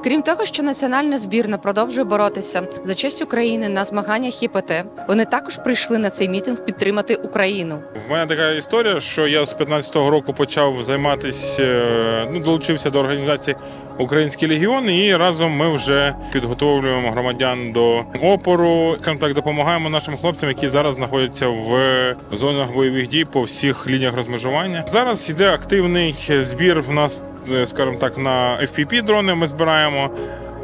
того, що національна збірна продовжує боротися за честь України на змаганнях ІПТ, вони також прийшли на цей мітинг підтримати Україну. В мене така історія, що я з 15-го року почав займатися, е, ну долучився до організації Український легіон, і разом ми вже підготовлюємо громадян до опору. Так, допомагаємо нашим хлопцям, які зараз знаходяться в зонах бойових дій по всіх лініях розмежування. Зараз йде активний збір в нас, е, скажімо так, на FPP дрони. Ми збираємо.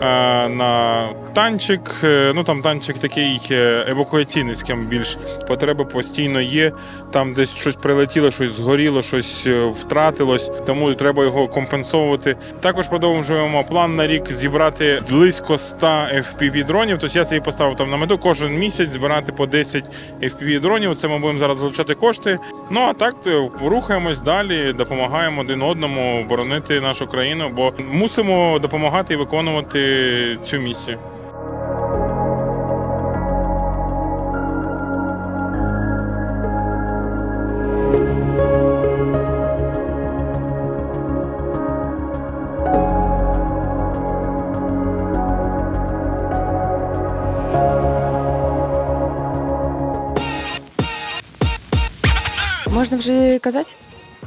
Е, На танчик, Е, ну там танчик такий е, евакуаційний, з ким більш потреби постійно є. Там десь щось прилетіло, щось згоріло, щось втратилось, тому треба його компенсовувати. Також продовжуємо план на рік зібрати близько 100 FPV дронів. Тобто я собі поставив там на мету кожен місяць збирати по 10 FPV дронів. Це ми будемо зараз залучати кошти. Ну а так рухаємось далі, допомагаємо один одному боронити нашу країну, бо мусимо допомагати і виконувати цю місію. Можна вже казати?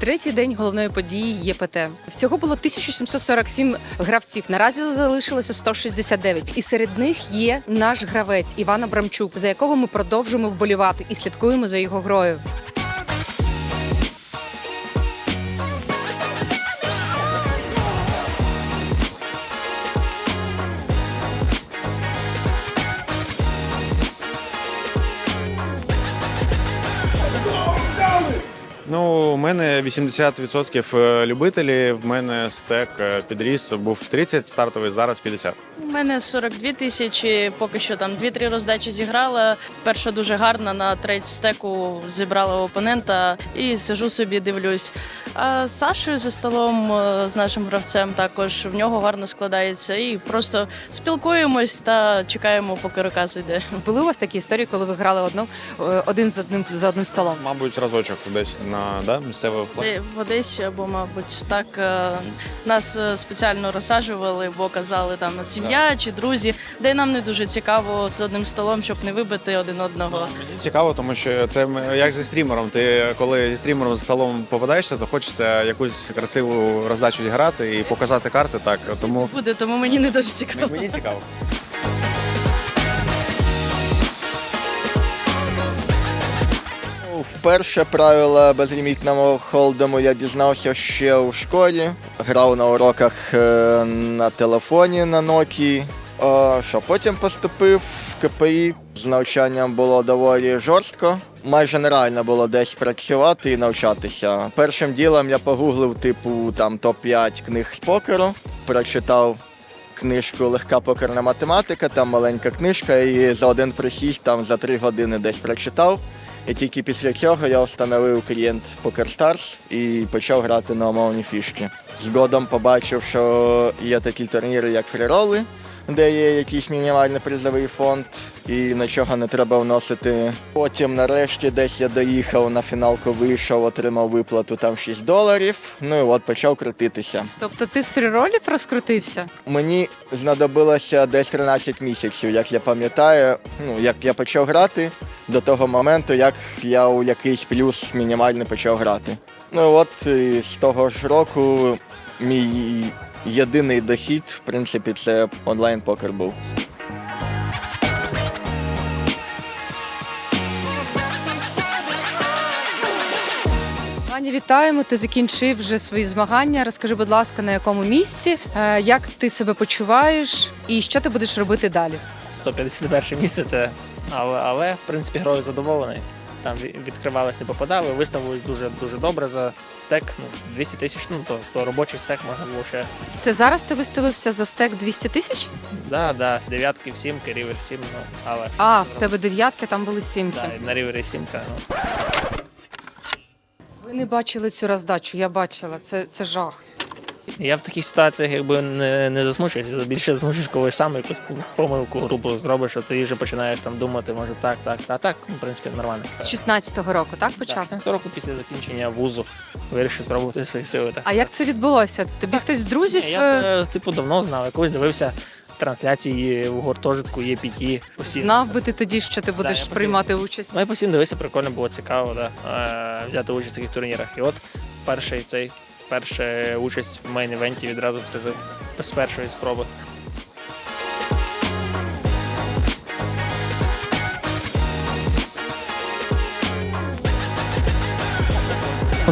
Третій день головної події ЄПТ. Всього було 1747 гравців. Наразі залишилося 169. І серед них є наш гравець Іван Абрамчук, за якого ми продовжуємо вболівати і слідкуємо за його грою. Ну, у мене 80% любителі. В мене стек е, підріс був 30 стартовий, зараз 50. У мене 42 тисячі, поки що там 2-3 роздачі зіграла. Перша дуже гарна на треть стеку зібрала опонента і сижу собі, дивлюсь. А з Сашою за столом е, з нашим гравцем також в нього гарно складається. І просто спілкуємось та чекаємо, поки рука зайде. Були у вас такі історії, коли ви грали одну, е, один з одним за одним столом? Мабуть, разочок десь на да, місцевий флаг. В Одесі або, мабуть, так е, нас е, спеціально розсаджували, бо казали там сім'я чи друзі, де нам не дуже цікаво з одним столом, щоб не вибити один одного. Мені цікаво, тому що це як зі стрімером. Ти коли зі стрімером за столом попадаєшся, то хочеться якусь красиву роздачу зіграти і показати карти. Так тому Буде, тому мені не дуже цікаво. мені цікаво. Вперше правила безлімітного холдему я дізнався ще у школі. Грав на уроках е, на телефоні на Nokia. Що потім поступив в КПІ. З навчанням було доволі жорстко. Майже нереально було десь працювати і навчатися. Першим ділом я погуглив, типу, там топ-5 книг з покеру, прочитав книжку Легка покерна математика, там маленька книжка, і за один присіст там за три години десь прочитав. І тільки після цього я встановив клієнт PokerStars і почав грати на умовні фішки. Згодом побачив, що є такі турніри, як фріроли, де є якийсь мінімальний призовий фонд, і нічого не треба вносити. Потім, нарешті, десь я доїхав на фіналку, вийшов, отримав виплату там 6 доларів. Ну і от почав крутитися. Тобто ти з фріролів розкрутився? Мені знадобилося десь 13 місяців, як я пам'ятаю, ну як я почав грати до того моменту, як я у якийсь плюс мінімальний почав грати. Ну от і з того ж року мій єдиний дохід, в принципі, це онлайн покер був. Вітаємо. Ти закінчив вже свої змагання. Розкажи, будь ласка, на якому місці, е, як ти себе почуваєш і що ти будеш робити далі? 151 місце це, але, але в принципі грою задоволений. Там ві- відкривались, не попадали, виставились дуже дуже добре за стек. Ну 200 тисяч. Ну то, то робочий стек можна було ще. Це зараз ти виставився за стек 200 тисяч? Да, да, з дев'ятки в сімки, рівер 7, ну але А, в тебе дев'ятки, там були сімки. да, на рівері сімка. Ну Ви не бачили цю роздачу, я бачила. Це, це жах. Я в таких ситуаціях якби не, не засмучуюся, більше засмучуюсь, коли сам якусь помилку грубо зробиш, а ти вже починаєш там думати, може так, так, а так, ну, в принципі, нормально. З 16-го року, так почав? 16 року після закінчення вузу вирішив спробувати свої сили. Так. А як це відбулося? Тобі хтось з друзів? Я е, е, типу давно знав, якось дивився трансляції в гуртожитку, є піті. постійно. Знав би ти тоді, що ти будеш постійно. приймати участь? Ну, я постійно дивився, прикольно було цікаво, да, е, взяти участь в таких турнірах. І от перший цей, перша участь в мейн-івенті відразу призи з першої спроби.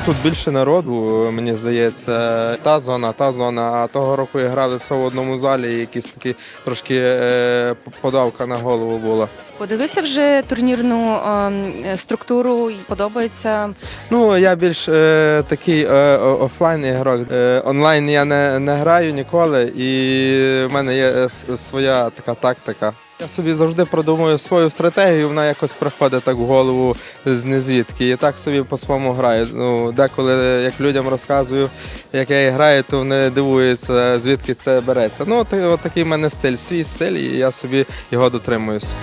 Тут більше народу, мені здається. Та зона, та зона. А того року грали все в одному залі, і якісь такі трошки е, подавка на голову була. Подивився вже турнірну е, структуру, подобається. Ну, я більш е, такий е, офлайн ігрок. Е, онлайн я не, не граю ніколи, і в мене є е, своя така тактика. Я собі завжди продумую свою стратегію, вона якось приходить так в голову з незвідки. І так собі по-своєму граю. Ну, деколи, як людям розказую, як я граю, то вони дивуються, звідки це береться. Ну, от такий в мене стиль, свій стиль, і я собі його дотримуюсь.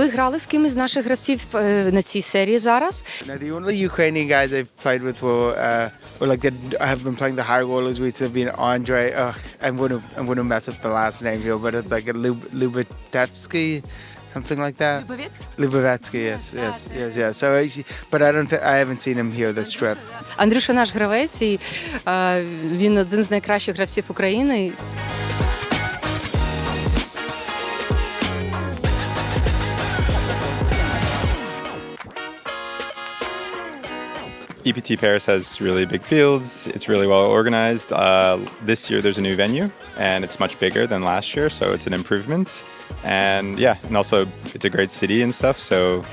Ви грали з кимось з наших гравців е, на цій серії зараз? Now, the only Ukrainian guys I've played with were, uh, were like the, I have been playing the high rollers with have been Andre. Uh, I'm going to I'm going to mess up the last name here, but it's like a Lub, Lubitetsky, something like that. Lubavetsky, yes, yes, yes, yes. So, I- but I don't, th- I haven't seen him here this trip. Андрюша наш гравець, і е, він один з найкращих гравців України. EPT Paris has really big fields. It's really well organized. Uh, this year there's a new venue, and it's much bigger than last year, so it's an improvement. And yeah, and also it's a great city and stuff, so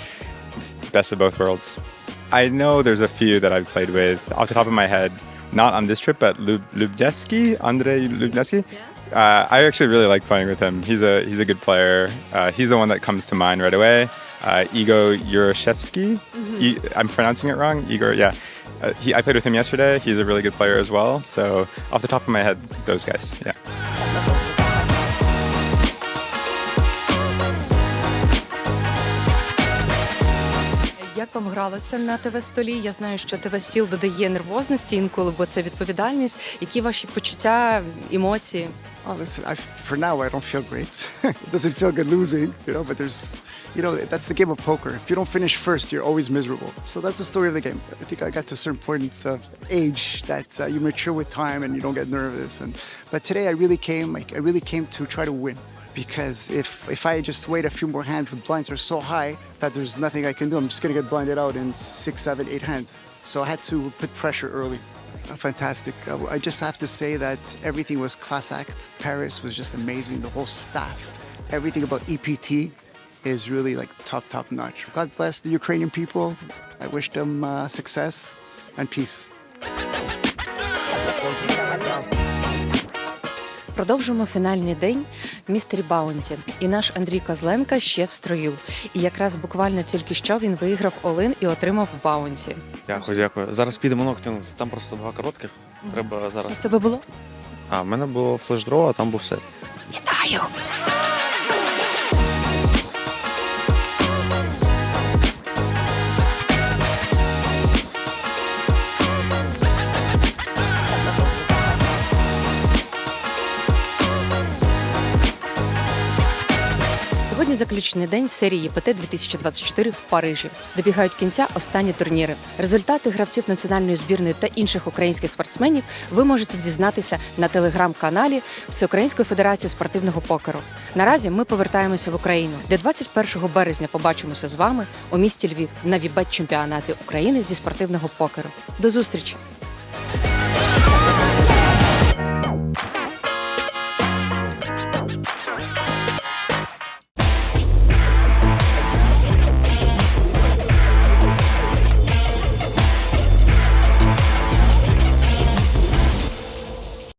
it's the best of both worlds. I know there's a few that I've played with off the top of my head, not on this trip, but Lub- Lubdeski, Andrei Lubdeski. Uh, I actually really like playing with him. He's a he's a good player. Uh, he's the one that comes to mind right away. Uh, Igor Yuroshevsky. E- I'm pronouncing it wrong. Igor, yeah. Uh, he, I played with him yesterday. He's a really good player as well. So off the top of my head, those guys. Yeah. Як вам гралося на ТВ столі? Я знаю, що ТВ стіл додає нервозності інколи, бо це відповідальність. Які ваші почуття, емоції? Oh, listen, I, for now, I don't feel great. it doesn't feel good losing, you know, but there's, you know, that's the game of poker. If you don't finish first, you're always miserable. So that's the story of the game. I think I got to a certain point of age that uh, you mature with time and you don't get nervous. And But today I really came, like, I really came to try to win. Because if, if I just wait a few more hands, the blinds are so high that there's nothing I can do. I'm just going to get blinded out in six, seven, eight hands. So I had to put pressure early. Fantastic. Uh, I just have to say that everything was class act. Paris was just amazing. The whole staff, everything about EPT is really like top, top notch. God bless the Ukrainian people. I wish them uh, success and peace. Продовжуємо фінальний день в містері Баунті. І наш Андрій Козленка ще в строю. І якраз буквально тільки що він виграв Олин і отримав Баунті. Дякую, дякую. Зараз підемо ногти. Там просто два коротких. Треба зараз. Як тебе було? А, в мене було флеш-дро, а там був сет. Вітаю! Заключний день серії ЄПТ 2024 в Парижі. Добігають кінця останні турніри. Результати гравців національної збірної та інших українських спортсменів ви можете дізнатися на телеграм-каналі Всеукраїнської федерації спортивного покеру. Наразі ми повертаємося в Україну, де 21 березня побачимося з вами у місті Львів на вібет чемпіонаті України зі спортивного покеру. До зустрічі!